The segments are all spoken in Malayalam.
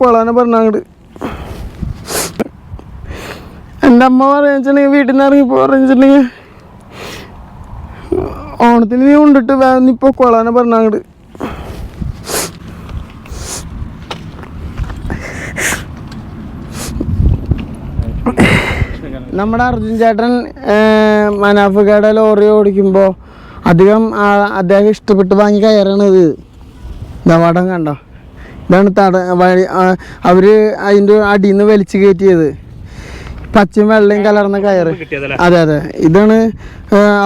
കൊളാനെ പറഞ്ഞാങ്ങട്. എന്റെ അമ്മ പറയുന്നുണ്ടെങ്കിൽ വീട്ടിൽ നിന്ന് ഇറങ്ങി പറഞ്ഞിട്ടുണ്ടെങ്കിൽ ഓണത്തിന് നീ കൊണ്ടിട്ട് ഇപ്പോൾ കൊളാനെ പറഞ്ഞാങ്ങട്. നമ്മുടെ അർജുൻ ചേട്ടൻ മനാഫുകയുടെ ലോറി ഓടിക്കുമ്പോൾ അധികം അദ്ദേഹം ഇഷ്ടപ്പെട്ട് വാങ്ങി കയറണത്. ഇതാ വടം കണ്ടോ? ഇതാണ് തട വഴി അവർ അതിന്റെ അടിയിൽ നിന്ന് വലിച്ചു കയറ്റിയത്. പച്ചയും വെള്ളയും കലർന്ന കയറ്. അതെ അതെ. ഇതാണ്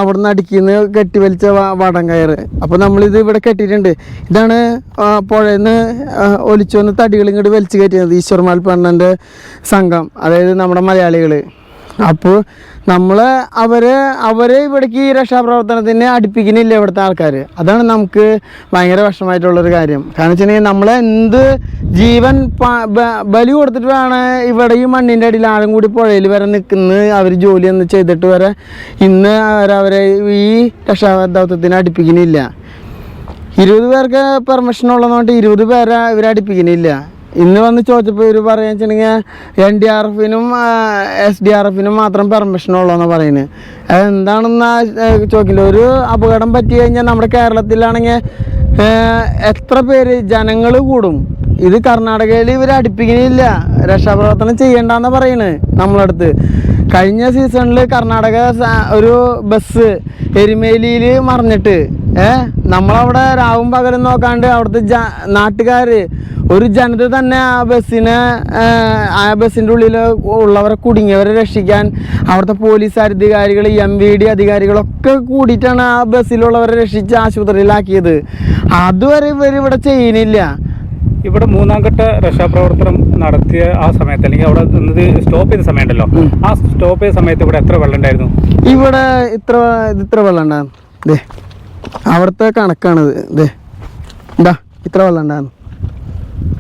അവിടുന്ന് അടിക്കുന്ന കെട്ടി വലിച്ച വടം കയറ്. അപ്പോൾ നമ്മളിത് ഇവിടെ കെട്ടിയിട്ടുണ്ട്. ഇതാണ് പുഴയിൽ നിന്ന് ഒലിച്ചു വന്ന് തടികൾ ഇങ്ങോട്ട് വലിച്ചു കയറ്റിയത് ഈശ്വർമാൽ പെണ്ണന്റെ സംഘം. അതായത് നമ്മുടെ മലയാളികൾ അപ്പോൾ നമ്മൾ അവരെ അവരെ ഇവിടേക്ക് ഈ രക്ഷാപ്രവർത്തനത്തിന് അടുപ്പിക്കുന്നില്ല ഇവിടുത്തെ ആൾക്കാർ അതാണ് നമുക്ക് ഭയങ്കര വിഷമമായിട്ടുള്ളൊരു കാര്യം. കാരണം വെച്ചിട്ടുണ്ടെങ്കിൽ നമ്മൾ എന്ത് ജീവൻ ബലി കൊടുത്തിട്ട് വേണം ഇവിടെ ഈ മണ്ണിന്റെ അടിയിൽ ആഴം കൂടി പുഴയിൽ വരെ നിൽക്കുന്ന അവർ ജോലി ഒന്ന് ചെയ്തിട്ട് വരെ ഇന്ന് അവരവരെ ഈ രക്ഷാദൗത്യത്തിന് അടുപ്പിക്കുന്നില്ല. ഇരുപത് പേർക്ക് പെർമിഷൻ ഉള്ളതുകൊണ്ട് ഇരുപത് പേരെ ഇവരെ അടുപ്പിക്കുന്നില്ല. ഇന്ന് വന്ന് ചോദിച്ചപ്പോൾ ഇവർ പറയുക വെച്ചിട്ടുണ്ടെങ്കിൽ എൻ ഡി ആർ എഫിനും എസ് ഡി ആർ എഫിനും മാത്രം പെർമിഷൻ ഉള്ളൂ എന്നാണ് പറയുന്നത് അതെന്താണെന്ന് ചോദിക്കില്ല. ഒരു അപകടം പറ്റി കഴിഞ്ഞാൽ നമ്മുടെ കേരളത്തിലാണെങ്കിൽ എത്ര പേര് ജനങ്ങൾ കൂടും? ഇത് കർണാടകയിൽ ഇവർ അടുപ്പിക്കുന്നില്ല രക്ഷാപ്രവർത്തനം ചെയ്യണ്ടെന്ന് പറയുന്നത് നമ്മളടുത്ത്. കഴിഞ്ഞ സീസണിൽ കർണാടക ഒരു ബസ് എരുമേലിയിൽ മറിഞ്ഞിട്ട് ഏ? നമ്മളവിടെ രാവും പകലും നോക്കാണ്ട് അവിടുത്തെ ജ നാട്ടുകാർ ഒരു ജനത തന്നെ ആ ബസ്സിനെ ആ ബസ്സിന്റെ ഉള്ളിൽ ഉള്ളവരെ കുടുങ്ങിയവരെ രക്ഷിക്കാൻ അവിടുത്തെ പോലീസ് അധികാരികൾ എം വി ഡി അധികാരികളൊക്കെ കൂടിയിട്ടാണ് ആ ബസ്സിലുള്ളവരെ രക്ഷിച്ച് ആശുപത്രിയിലാക്കിയത്. അതുവരെ ഇവർ ഇവിടെ ചെയ്യുന്നില്ല. ഇവിടെ മൂന്നാം ഘട്ട രക്ഷാപ്രവർത്തനം നടത്തിയ ആ സമയത്ത് അല്ലെങ്കിൽ അവിടെ നിന്നത് സ്റ്റോപ്പ് ചെയ്ത സമയമുണ്ടല്ലോ. ആ സ്റ്റോപ്പ് ചെയ്ത സമയത്ത് ഇവിടെ എത്ര വെള്ളം ഉണ്ടായിരുന്നു ഇവിടെ ഇത്ര ഇത്ര വെള്ളം ഉണ്ടായിരുന്നു അവിടുത്തെ കണക്കാണ് ദേ എന്താ ഇത്ര വെള്ളം ഉണ്ടായിരുന്നു.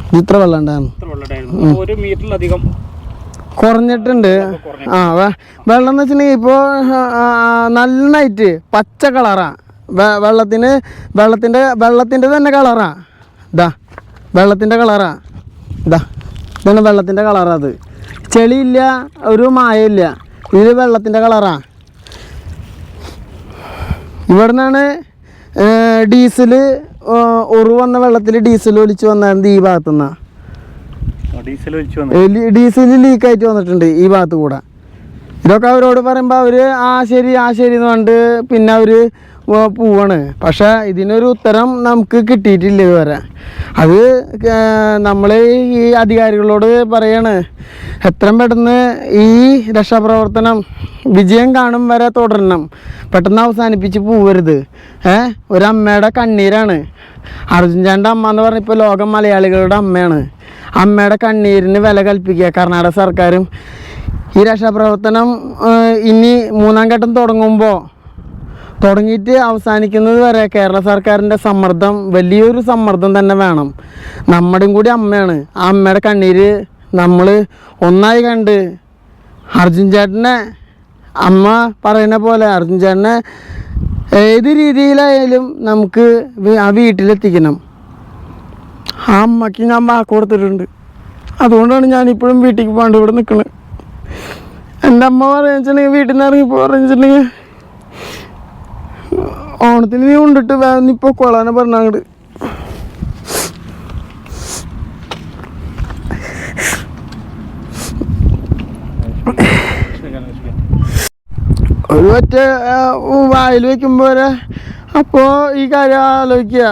ഇത് ഇത്ര വെള്ളം ഉണ്ടായിരുന്നു. ഒരു മീറ്ററിലധികം കുറഞ്ഞിട്ടുണ്ട്. ആ വെള്ളം എന്ന് വെച്ചിട്ടുണ്ടെങ്കിൽ ഇപ്പോൾ നന്നായിട്ട് പച്ച കളറാ വെ- വെള്ളത്തിന് വെള്ളത്തിന്റെ വെള്ളത്തിന്റെ തന്നെ കളറാ ഇതാ വെള്ളത്തിന്റെ കളറാ ഇതാ ഇതാണ് വെള്ളത്തിന്റെ കളറാ അത്. ചെളിയില്ല ഒരു മായയില്ല. ഇത് വെള്ളത്തിന്റെ കളറാ ഇവിടെ നിന്നാണ് ഡീസൽ ഒറു വന്ന വെള്ളത്തിൽ ഡീസൽ ഒലിച്ച് വന്നായിരുന്നു ഈ ഒഴിച്ചു വന്നു. ഡീസൽ ലീക്ക് ആയിട്ട് വന്നിട്ടുണ്ട് ഈ ഭാഗത്ത് കൂടെ ഇതൊക്കെ അവരോട് പറയുമ്പോ അവർ ആ ശരി ആ ശരി എന്ന് പറഞ്ഞിട്ട് പിന്നെ അവർ പോവാണ്. പക്ഷേ ഇതിനൊരു ഉത്തരം നമുക്ക് കിട്ടിയിട്ടില്ല ഇതുവരെ. അത് നമ്മൾ ഈ അധികാരികളോട് പറയാണ് എത്രയും പെട്ടെന്ന് ഈ രക്ഷാപ്രവർത്തനം വിജയം കാണും വരെ തുടരണം. പെട്ടെന്ന് അവസാനിപ്പിച്ച് പോവരുത്. ഏ? ഒരമ്മയുടെ കണ്ണീരാണ്. അർജുൻ ചാന്റെ അമ്മ എന്ന് പറഞ്ഞാൽ ഇപ്പോൾ ലോകം മലയാളികളുടെ അമ്മയാണ്. അമ്മയുടെ കണ്ണീരിന് വില കൽപ്പിക്കുക. കർണാടക സർക്കാരും ഈ രക്ഷാപ്രവർത്തനം ഇനി മൂന്നാം ഘട്ടം തുടങ്ങുമ്പോൾ തുടങ്ങിയിട്ട് അവസാനിക്കുന്നത് വരെ കേരള സർക്കാരിന്റെ സമ്മർദ്ദം വലിയൊരു സമ്മർദ്ദം തന്നെ വേണം. നമ്മുടെയും കൂടി അമ്മയാണ്. ആ അമ്മയുടെ കണ്ണീര് നമ്മൾ ഒന്നായി കണ്ട് അർജുൻ ചേട്ടനെ അമ്മ പറയുന്ന പോലെ അർജുൻ ചേട്ടനെ ഏത് രീതിയിലായാലും നമുക്ക് ആ വീട്ടിലെത്തിക്കണം. ആ അമ്മയ്ക്ക് ഞാൻ വാക്ക് കൊടുത്തിട്ടുണ്ട്. അതുകൊണ്ടാണ് ഞാൻ ഇപ്പോഴും വീട്ടിലേക്ക് പോകാണ്ട് ഇവിടെ നിൽക്കുന്നത് എന്റെ അമ്മ പറയുക വെച്ചിട്ടുണ്ടെങ്കിൽ വീട്ടിൽ നിന്ന് ഇറങ്ങി പറഞ്ഞിട്ടുണ്ടെങ്കിൽ ഓണത്തിന് നീ കൊണ്ടിട്ട് ഇപ്പോൾ കൊള്ളാനെ പറഞ്ഞങ്ങട് ഒരു ഒറ്റ വായിൽ വെക്കുമ്പോൾ അപ്പോ ഈ കാര്യം ആലോചിക്കുക.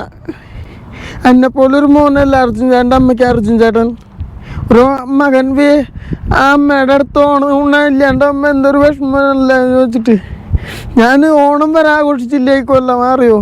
എന്നെ പോലൊരു മോനല്ല അർജുൻ ചേട്ടന്റെ അമ്മയ്ക്ക് അർജുൻ ചേട്ടൻ. ഒരു മകൻ വേ ആ അമ്മയുടെ അടുത്ത് ഓണം ഉണ്ണാനില്ലാണ്ട് അമ്മ എന്തൊരു വിഷമമല്ല എന്ന് ചോദിച്ചിട്ട് ഞാൻ ഓണം വരെ ആഘോഷിച്ചില്ലേ മാറിയോ അറിയോ?